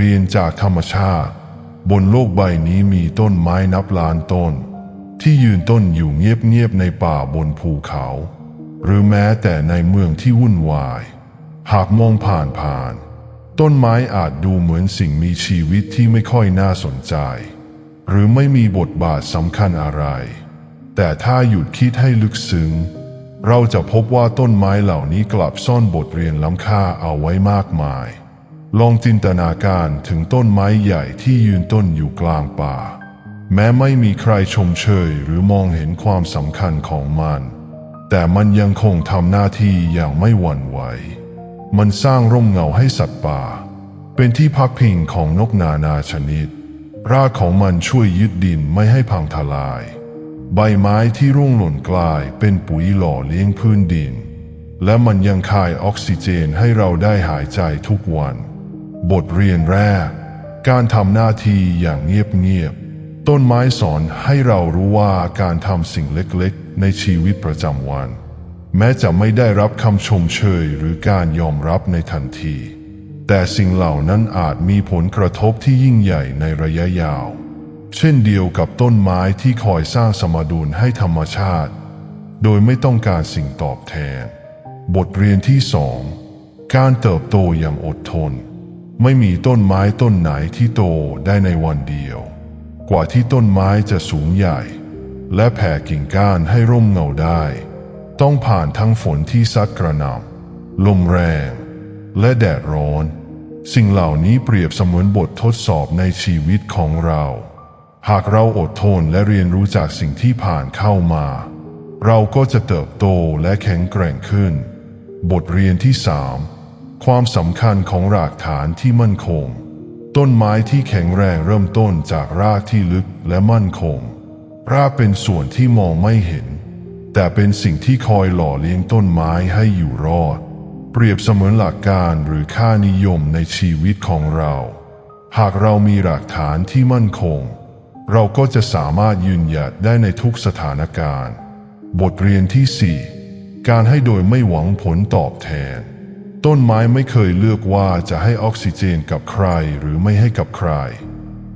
รียนจากธรรมชาติ บนโลกใบนี้มีต้นไม้นับล้านต้น ที่ยืนต้นอยู่เงียบๆในป่าบนภูเขา หรือแม้แต่ในเมืองที่วุ่นวาย หากมองผ่านผ่านๆต้นไม้อาจดูเหมือนสิ่งมีชีวิตที่ไม่ค่อยน่าสนใจ หรือไม่มีบทบาทสำคัญอะไร แต่ถ้าหยุดคิดให้ลึกซึ้งเราจะพบว่าต้นไม้เหล่านี้กลับซ่อนบทเรียนล้ำค่าเอาไว้มากมาย ลองจินตนาการถึงต้นไม้ใหญ่ที่ยืนต้นอยู่กลางป่า แม้ไม่มีใครชมเชยหรือมองเห็นความสำคัญของมัน แต่มันยังคงทำหน้าที่อย่างไม่หวั่นไหว มันสร้างร่มเงาให้สัตว์ป่า เป็นที่พักพิงของนกนานาชนิด รากของมันช่วยยึดดินไม่ให้พังทลาย ใบไม้ที่ร่วงหล่นกลายเป็นปุ๋ยหล่อเลี้ยงพื้นดิน และมันยังคายออกซิเจนให้เราได้หายใจทุกวัน บทเรียนแรก การทำหน้าที่อย่างเงียบๆ ต้นไม้สอนให้เรารู้ว่าการทำสิ่งเล็กๆ ในชีวิตประจำวัน แม้จะไม่ได้รับคำชมเชยหรือการยอมรับในทันที แต่สิ่งเหล่านั้นอาจมีผลกระทบที่ยิ่งใหญ่ในระยะยาว เช่นเดียวกับต้นไม้ที่คอยสร้างสมดุลให้ธรรมชาติ โดยไม่ต้องการสิ่งตอบแทน บทเรียนที่สองการเติบโตอย่างอดทน ไม่มีต้นไม้ต้นไหนที่โตได้ในวันเดียว กว่าที่ต้นไม้จะสูงใหญ่ และแผ่กิ่งก้านให้ร่มเงาได้ ต้องผ่านทั้งฝนที่ซัดกระหน่ำลมแรง และแดดร้อน สิ่งเหล่านี้เปรียบเสมือนบททดสอบในชีวิตของเรา หากเราอดทนและเรียนรู้จากสิ่งที่ผ่านเข้ามา เราก็จะเติบโตและแข็งแกร่งขึ้น บทเรียนที่สาม ความสำคัญของรากฐานที่มั่นคง ต้นไม้ที่แข็งแรงเริ่มต้นจากรากที่ลึกและมั่นคง รากเป็นส่วนที่มองไม่เห็น แต่เป็นสิ่งที่คอยหล่อเลี้ยงต้นไม้ให้อยู่รอด เปรียบเสมือนหลักการหรือค่านิยมในชีวิตของเรา หากเรามีรากฐานที่มั่นคง เราก็จะสามารถยืนหยัดได้ในทุกสถานการณ์ บทเรียนที่ 4 การให้โดยไม่หวังผลตอบแทน ต้นไม้ไม่เคยเลือกว่าจะให้ออกซิเจนกับใครหรือไม่ให้กับใคร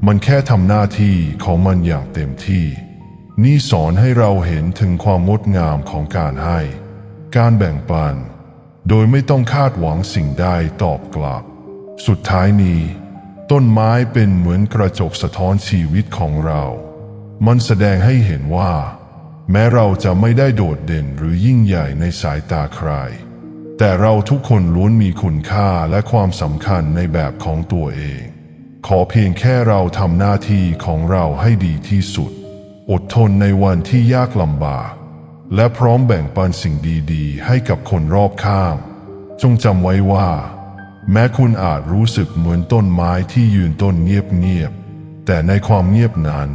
มันแค่ทำหน้าที่ของมันอย่างเต็มที่ นี่สอนให้เราเห็นถึงความงดงามของการให้ การแบ่งปัน โดยไม่ต้องคาดหวังสิ่งใดตอบกลับ สุดท้ายนี้ ต้นไม้เป็นเหมือนกระจกสะท้อนชีวิตของเรา มันแสดงให้เห็นว่า แม้เราจะไม่ได้โดดเด่นหรือยิ่งใหญ่ในสายตาใคร แต่เราทุกคนล้วนมีคุณค่าและความสำคัญในแบบของตัวเอง ขอเพียงแค่เราทำหน้าที่ของเราให้ดีที่สุด อดทนในวันที่ยากลำบาก และพร้อมแบ่งปันสิ่งดีๆ ให้กับคนรอบข้าง จงจำไว้ว่า แม้คุณอาจรู้สึกเหมือนต้นไม้ที่ยืนต้นเงียบๆ แต่ในความเงียบนั้น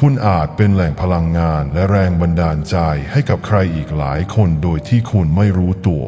คุณอาจเป็นแหล่งพลังงานและแรงบันดาลใจให้กับใครอีกหลายคนโดยที่คุณไม่รู้ตัว